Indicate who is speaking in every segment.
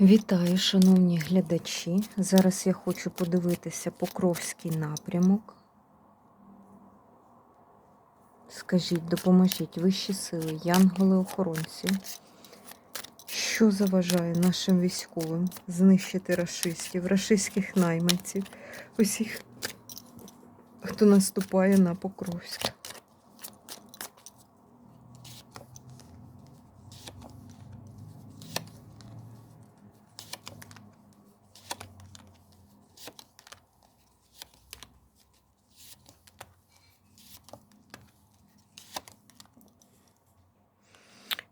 Speaker 1: Вітаю, шановні глядачі. Зараз я хочу подивитися Покровський напрямок. Скажіть, допоможіть вищі сили, янголи-охоронці. Що заважає нашим військовим знищити рашистів, рашистських найманців, усіх, хто наступає на Покровськ?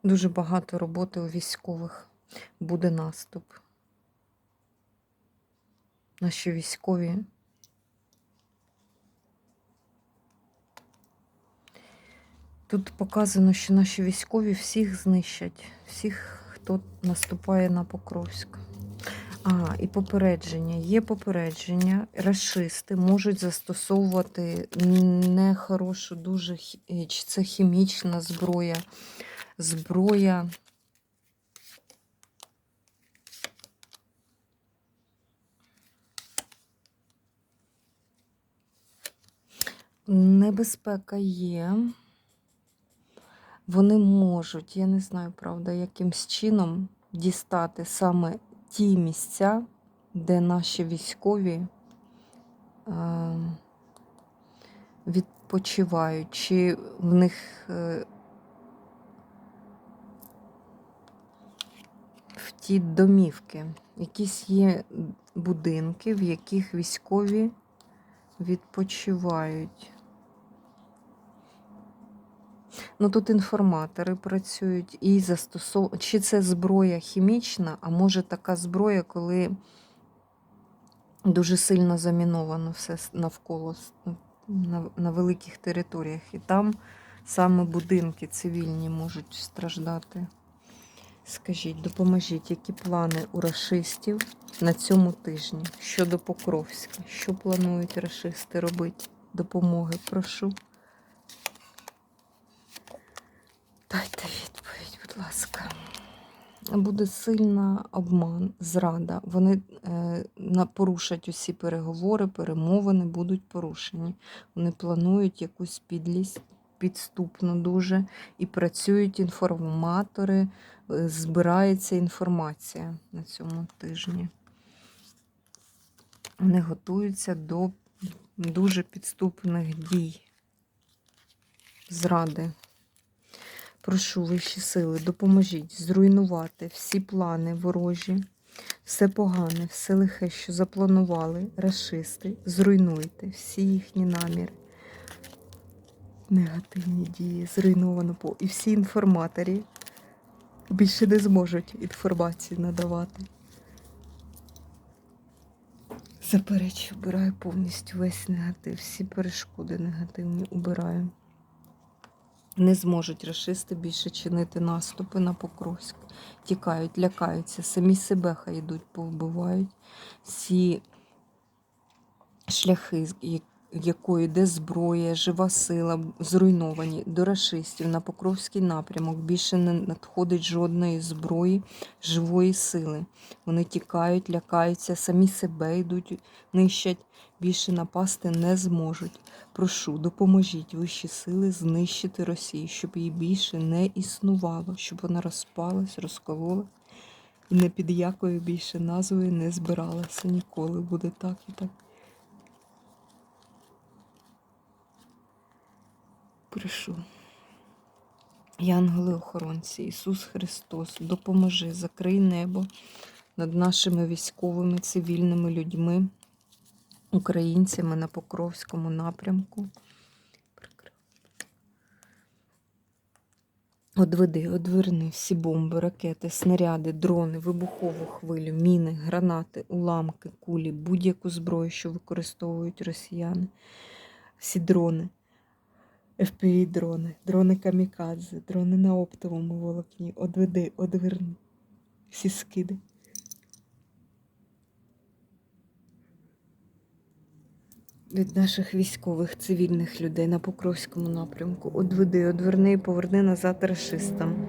Speaker 1: Дуже багато роботи у військових. Буде наступ. Наші військові. Тут показано, що наші військові всіх знищать, всіх, хто наступає на Покровськ. А, і попередження. Є попередження. Рашисти можуть застосовувати нехорошу, дуже е, це хімічна зброя, зброя. Небезпека є. Вони можуть, я не знаю, правда, якимсь чином дістати саме ті місця, де наші військові е, відпочивають, чи в них е, в ті домівки. Якісь є будинки, в яких військові відпочивають. Ну тут інформатори працюють і застосовують. Чи це зброя хімічна, а може така зброя, коли дуже сильно заміновано все навколо на, на великих територіях. І там саме будинки цивільні можуть страждати. Скажіть, допоможіть, які плани у рашистів на цьому тижні щодо Покровська? Що планують рашисти робити? Допомоги, прошу. Дайте відповідь, будь ласка. Буде сильна обман, зрада. Вони е, порушать усі переговори, перемовини будуть порушені. Вони планують якусь підлість підступно дуже і працюють інформатори, е, збирається інформація на цьому тижні. Вони готуються до дуже підступних дій, зради. Прошу вищі сили, допоможіть зруйнувати всі плани ворожі, все погане, все лихе, що запланували расисти, зруйнуйте всі їхні наміри. Негативні дії, зруйновано по. І всі інформаторі більше не зможуть інформації надавати. Заперечу, убираю повністю весь негатив, всі перешкоди негативні убираю. Не зможуть расисти більше чинити наступи на Покровськ. Тікають, лякаються, самі себе хай йдуть, повбивають. Всі шляхи, з я- якої йде зброя, жива сила, зруйновані до расистів на Покровський напрямок. Більше не надходить жодної зброї, живої сили. Вони тікають, лякаються, самі себе йдуть, нищать, більше напасти не зможуть. Прошу, допоможіть вищі сили знищити Росію, щоб її більше не існувало, щоб вона розпалась, розколола і не під якою більше назвою не збиралася ніколи. Буде так і так. Прошу. Янголи-охоронці, Ісус Христос, допоможи, закрий небо над нашими військовими, цивільними людьми, українцями на Покровському напрямку. Одведи, одверни всі бомби, ракети, снаряди, дрони, вибухову хвилю, міни, гранати, уламки, кулі, будь-яку зброю, що використовують росіяни, всі дрони, FPV-дрони, дрони камікадзе, дрони на оптовому волокні. Одведи, одверни всі скиди. Від наших військових цивільних людей на Покровському напрямку. Одведи, одверни і поверни назад рашистам.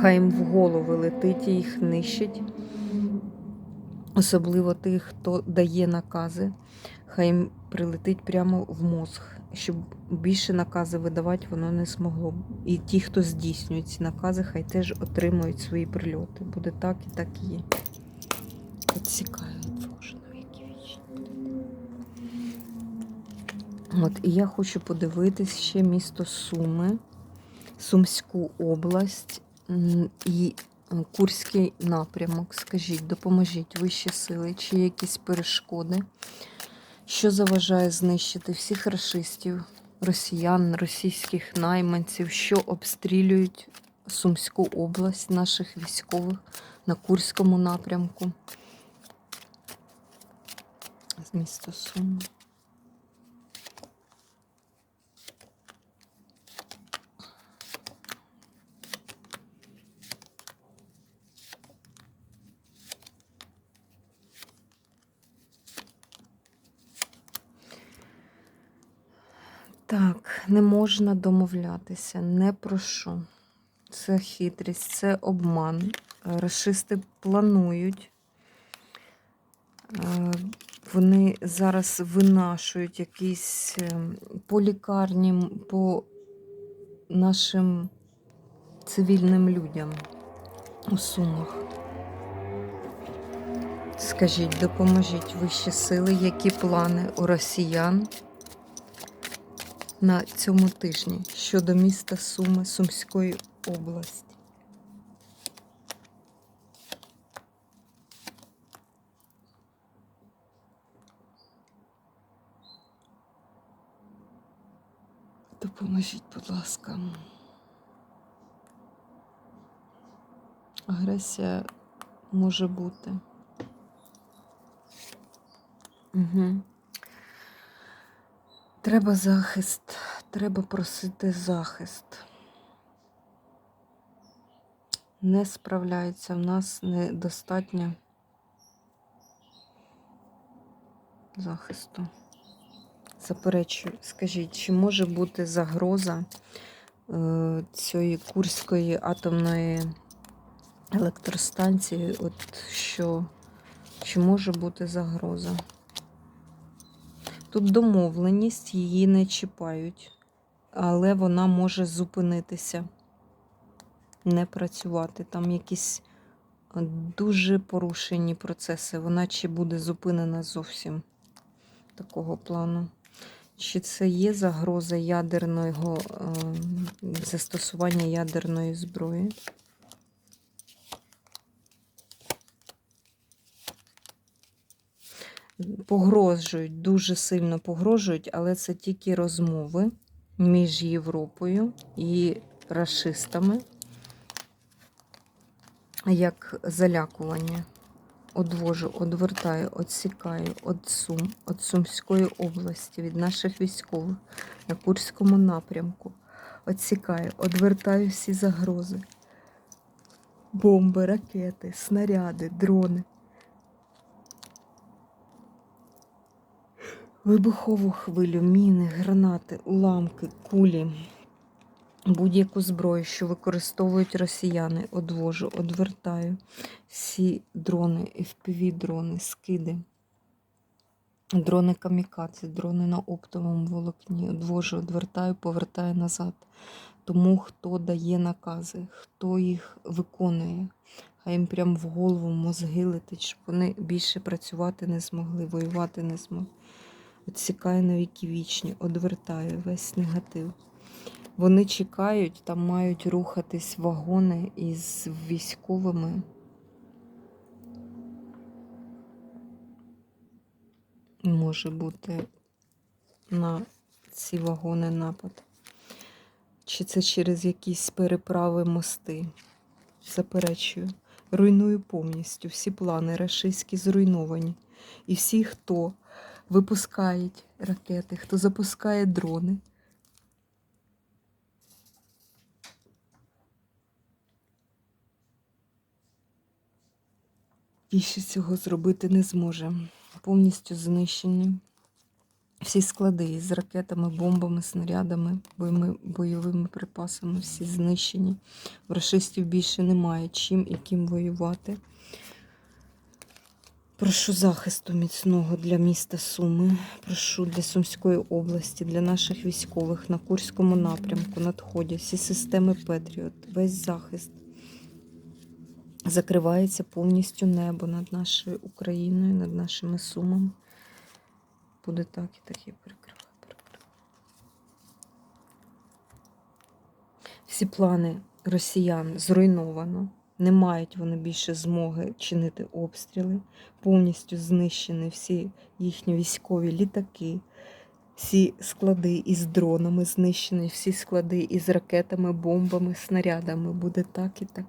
Speaker 1: Хай їм в голови летить і їх нищить. особливо тих, хто дає накази, хай їм прилетить прямо в мозг, щоб більше накази видавати воно не змогло. І ті, хто здійснюють ці накази, хай теж отримують свої прильоти. Буде так і так і є. Відсікають на віки вічні. От, і я хочу подивитись ще місто Суми, Сумську область і Курський напрямок. Скажіть, допоможіть вищі сили, чи якісь перешкоди, що заважає знищити всіх расистів, росіян, російських найманців, що обстрілюють Сумську область наших військових на Курському напрямку. З міста Суми. Так, не можна домовлятися, не про що. Це хитрість, це обман. Рашисти планують. Е, Вони зараз винашують якісь е, по лікарням, по нашим цивільним людям у Сумах. Скажіть, допоможіть вищі сили, які плани у росіян на цьому тижні щодо міста Суми Сумської області. Допоможіть, будь ласка. Агресія може бути. Угу. Треба захист, треба просити захист. Не справляється в нас недостатньо захисту. Заперечую, скажіть, чи може бути загроза е, цієї Курської атомної електростанції? От що, чи може бути загроза? Тут домовленість, її не чіпають, але вона може зупинитися, не працювати. Там якісь дуже порушені процеси. Вона чи буде зупинена зовсім такого плану. Чи це є загроза ядерного е, застосування ядерної зброї? Погрожують, дуже сильно погрожують, але це тільки розмови між Європою і расистами, як залякування. Одвожу, одвертаю, відсікаю від Сум, від Сумської області, від наших військових на Курському напрямку. Відсікаю, одвертаю всі загрози. Бомби, ракети, снаряди, дрони. Вибухову хвилю, міни, гранати, уламки, кулі, будь-яку зброю, що використовують росіяни, одвожу, одвертаю. Всі дрони, FPV-дрони, скиди, дрони камікадзе, дрони на оптовому волокні, одвожу, одвертаю, повертаю назад. Тому хто дає накази, хто їх виконує, хай їм прямо в голову мозги летить, щоб вони більше працювати не змогли, воювати не змогли. Відсікаю на віки вічні, одвертаю весь негатив. Вони чекають, там мають рухатись вагони із військовими. Може бути на ці вагони напад. Чи це через якісь переправи мости? Заперечую. Руйную повністю. Всі плани рашистські зруйновані. І всі, хто випускають ракети, хто запускає дрони. Більше цього зробити не зможе. Повністю знищені. Всі склади з ракетами, бомбами, снарядами, бойовими, бойовими припасами, всі знищені. В рашистів більше немає чим і ким воювати. Прошу захисту міцного для міста Суми. Прошу для Сумської області, для наших військових на Курському напрямку надходять всі системи Петріот, весь захист. Закривається повністю небо над нашою Україною, над нашими сумами. Буде так і так і перекриваю. перекриваю. Всі плани росіян зруйновано. Не мають вони більше змоги чинити обстріли. Повністю знищені всі їхні військові літаки, всі склади із дронами знищені, всі склади із ракетами, бомбами, снарядами. Буде так і так.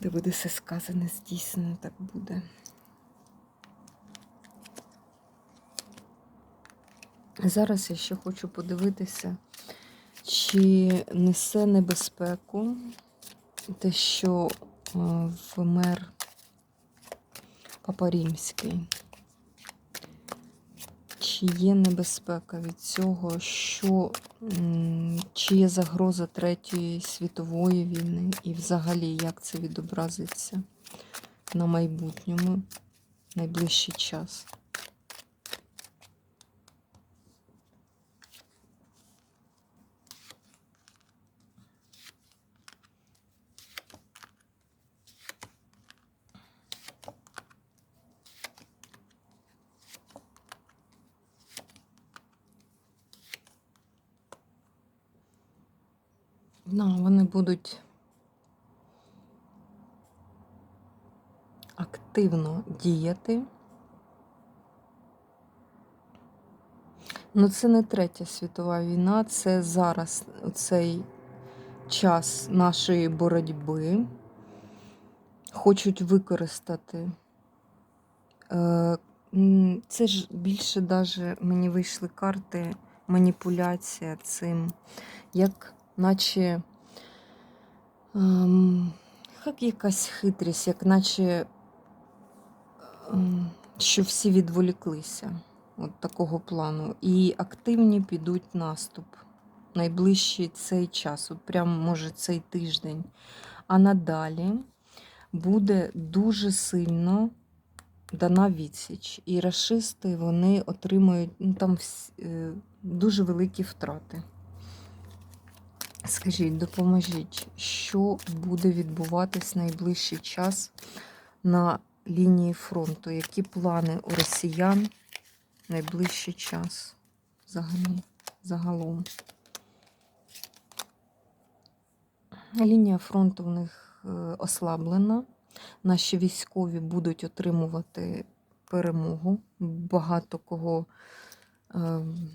Speaker 1: Де буде все сказане, здійснено, так буде. Зараз я ще хочу подивитися, чи несе небезпеку те, що е, вмер Папа Римський. Чи є небезпека від цього, що чи є загроза Третьої світової війни, і взагалі як це відобразиться на майбутньому найближчий час? Ну, вони будуть активно діяти. Ну, це не третя світова війна, це зараз цей час нашої боротьби. Хочуть використати. Е, Це ж більше даже мені вийшли карти маніпуляція цим, як наче ем, як якась хитрість, як наче ем, що всі відволіклися от такого плану. І активні підуть наступ найближчий цей час, от прямо може цей тиждень. А надалі буде дуже сильно дана відсіч. І рашисти вони отримують ну, там е, дуже великі втрати. Скажіть, допоможіть, що буде відбуватись найближчий час на лінії фронту? Які плани у росіян найближчий час взагалі, загалом? Лінія фронту в них е, ослаблена. Наші військові будуть отримувати перемогу. Багато кого ем,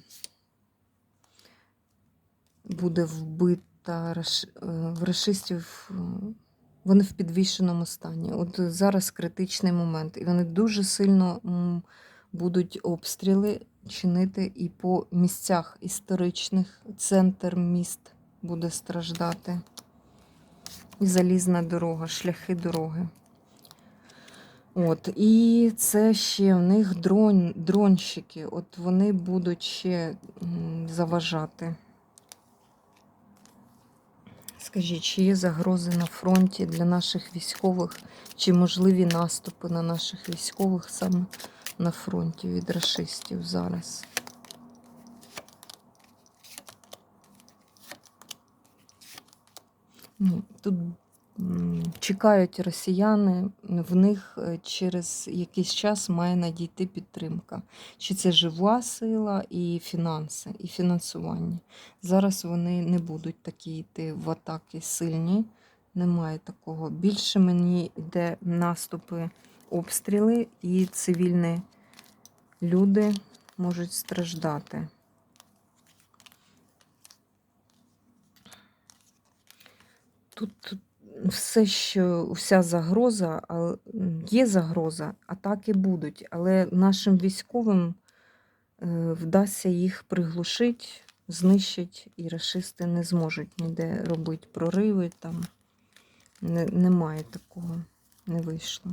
Speaker 1: буде вбита е, в рашистів. е, Вони в підвішеному стані. От зараз критичний момент. І вони дуже сильно будуть обстріли чинити і по місцях історичних. Центр міст буде страждати. І залізна дорога, шляхи дороги. От, і це ще в них дрон, дронщики. От вони будуть ще заважати. Скажіть, чи є загрози на фронті для наших військових, чи можливі наступи на наших військових саме на фронті від расистів зараз? Ні, Тут м, чекають росіяни, в них е, через якийсь час має надійти підтримка. Чи це жива сила і фінанси, і фінансування. Зараз вони не будуть такі йти в атаки сильні. Немає такого. Більше мені йде наступи, обстріли, і цивільні люди можуть страждати. Тут тут все, що вся загроза, є загроза, атаки будуть, але нашим військовим е, вдасться їх приглушити, знищить, і рашисти не зможуть ніде робити прориви. Там не, немає такого, не вийшло.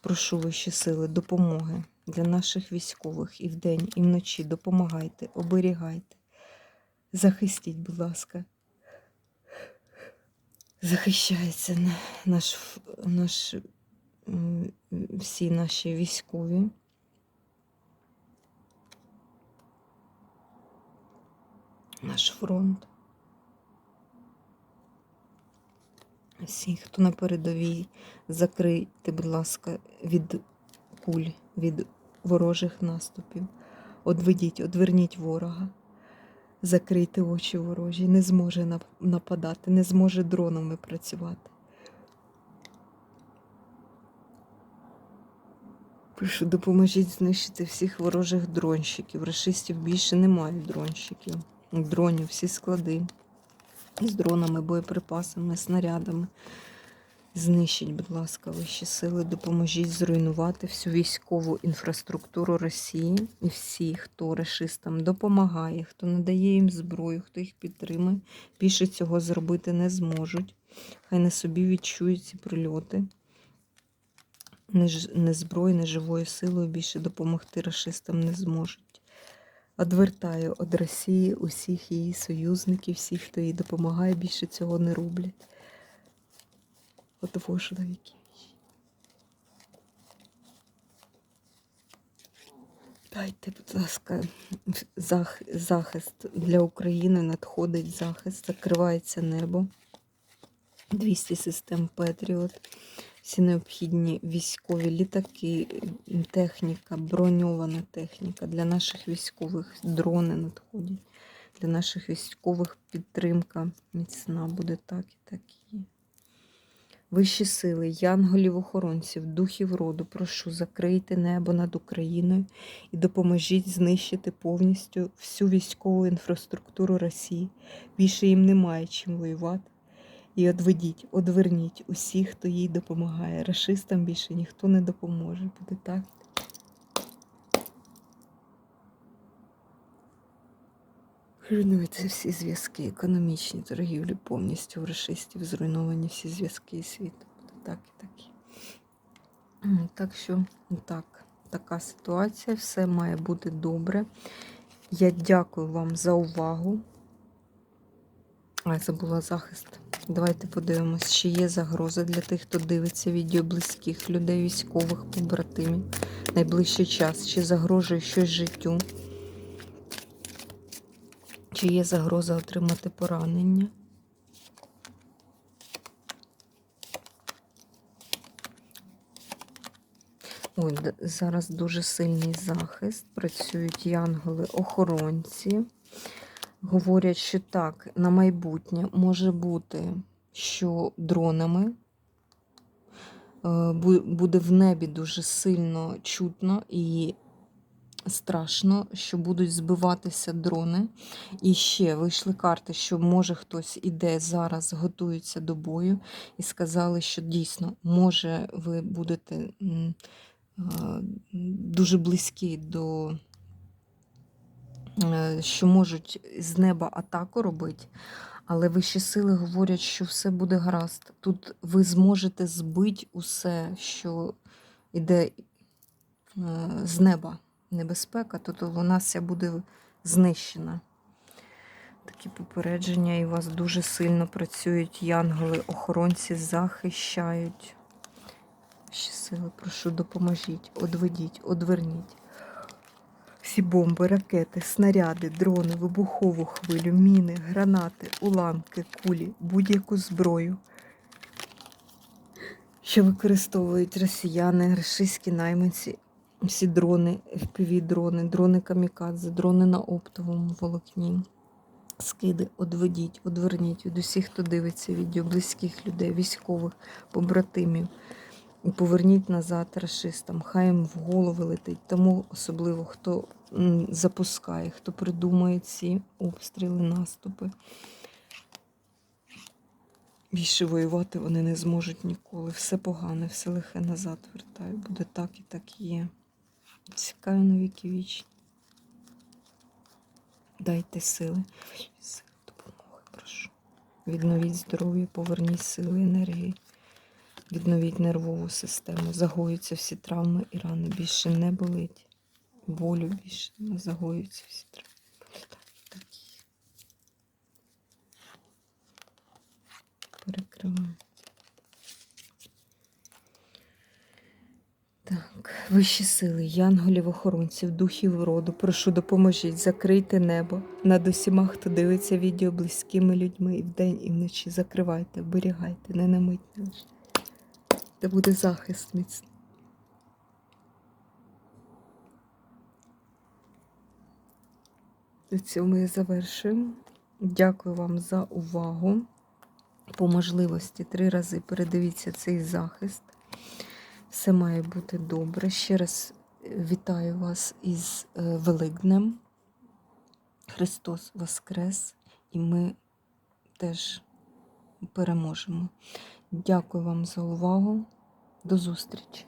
Speaker 1: Прошу вищі сили, допомоги для наших військових і вдень, і вночі. Допомагайте, оберігайте. Захистіть, будь ласка. Захищається наш, наш, всі наші військові. Наш фронт. Всі, хто на передовій, закрийте, будь ласка, від куль, від ворожих наступів. Одведіть, одверніть ворога. Закрийте очі ворожі, не зможе нападати, не зможе дронами працювати. Прошу, допоможіть знищити всіх ворожих дронщиків. Рашистів більше немає дронщиків. Дронів, всі склади з дронами, боєприпасами, снарядами. Знищіть, будь ласка, вищі сили, допоможіть зруйнувати всю військову інфраструктуру Росії і всі, хто рашистам допомагає, хто надає їм зброю, хто їх підтримує, більше цього зробити не зможуть. Хай на собі відчують ці прильоти. Не, зброю, не живою силою більше допомогти рашистам не зможуть. Одвертаю від Росії усіх її союзників, всіх, хто їй допомагає, більше цього не роблять. Отвожу на віки. Дайте, будь ласка, зах- захист для України надходить захист, закривається небо. 200 систем Петріот, всі необхідні військові літаки, техніка, броньована техніка для наших військових, дрони надходять. Для наших військових підтримка міцна буде так і так. Вищі сили, янголів-охоронців, духів роду, прошу, закрийте небо над Україною і допоможіть знищити повністю всю військову інфраструктуру Росії. Більше їм немає чим воювати. І одведіть, одверніть усіх, хто їй допомагає. Рашистам більше ніхто не допоможе. Буде так. Руйнуються всі зв'язки, економічні, торгівлі повністю у рашистів, зруйновані всі зв'язки світу. Так і так. Так що, так, така ситуація, все має бути добре. Я дякую вам за увагу. А, забула захист. Давайте подивимось, чи є загроза для тих, хто дивиться відео близьких людей, військових, побратимів. Найближчий час, чи загрожує щось життю, чи є загроза отримати поранення. Ой, зараз дуже сильний захист. Працюють янголи-охоронці. Говорять, що так, на майбутнє може бути, що дронами е, буде в небі дуже сильно чутно і страшно, що будуть збиватися дрони. І ще вийшли карти, що може хтось іде зараз, готується до бою, і сказали, що дійсно, може, ви будете дуже близькі до е, що можуть з неба атаку робити, але вищі сили говорять, що все буде гаразд. Тут ви зможете збити усе, що йде е, з неба. Небезпека, то, вона вся буде знищена. Такі попередження, і у вас дуже сильно працюють янголи, охоронці захищають. Ще сили, прошу, допоможіть, одведіть, одверніть. Всі бомби, ракети, снаряди, дрони, вибухову хвилю, міни, гранати, уламки, кулі, будь-яку зброю, що використовують росіяни, рашистські найманці, всі дрони, FPV-дрони, дрони камікадзе, дрони на оптовому волокні. Скиди, одведіть, одверніть від усіх, хто дивиться відео, близьких людей, військових, побратимів. Поверніть назад рашистам, хай їм в голови летить. Тому особливо хто запускає, хто придумує ці обстріли, наступи. Більше воювати вони не зможуть ніколи. Все погане, все лихе назад вертаю. Буде так і так є. Цікаю на віки вічні. Дайте сили. Сили допомоги, прошу. Відновіть здоров'я, поверніть сили, енергії. Відновіть нервову систему. Загоюються всі травми і рани. Більше не болить. Болю більше не загоюються всі травми. Буде так вищі сили, янголів, охоронців, духів роду, прошу, допоможіть, закрийте небо над усіма, хто дивиться відео близькими людьми і вдень, і вночі. Закривайте, оберігайте, не на мить не лише. Та буде захист міцний. На цьому я завершую. Дякую вам за увагу. По можливості три рази передивіться цей захист. Все має бути добре. Ще раз е, вітаю вас із е, Великднем. Христос Воскрес, і ми теж переможемо. Дякую вам за увагу. До зустрічі!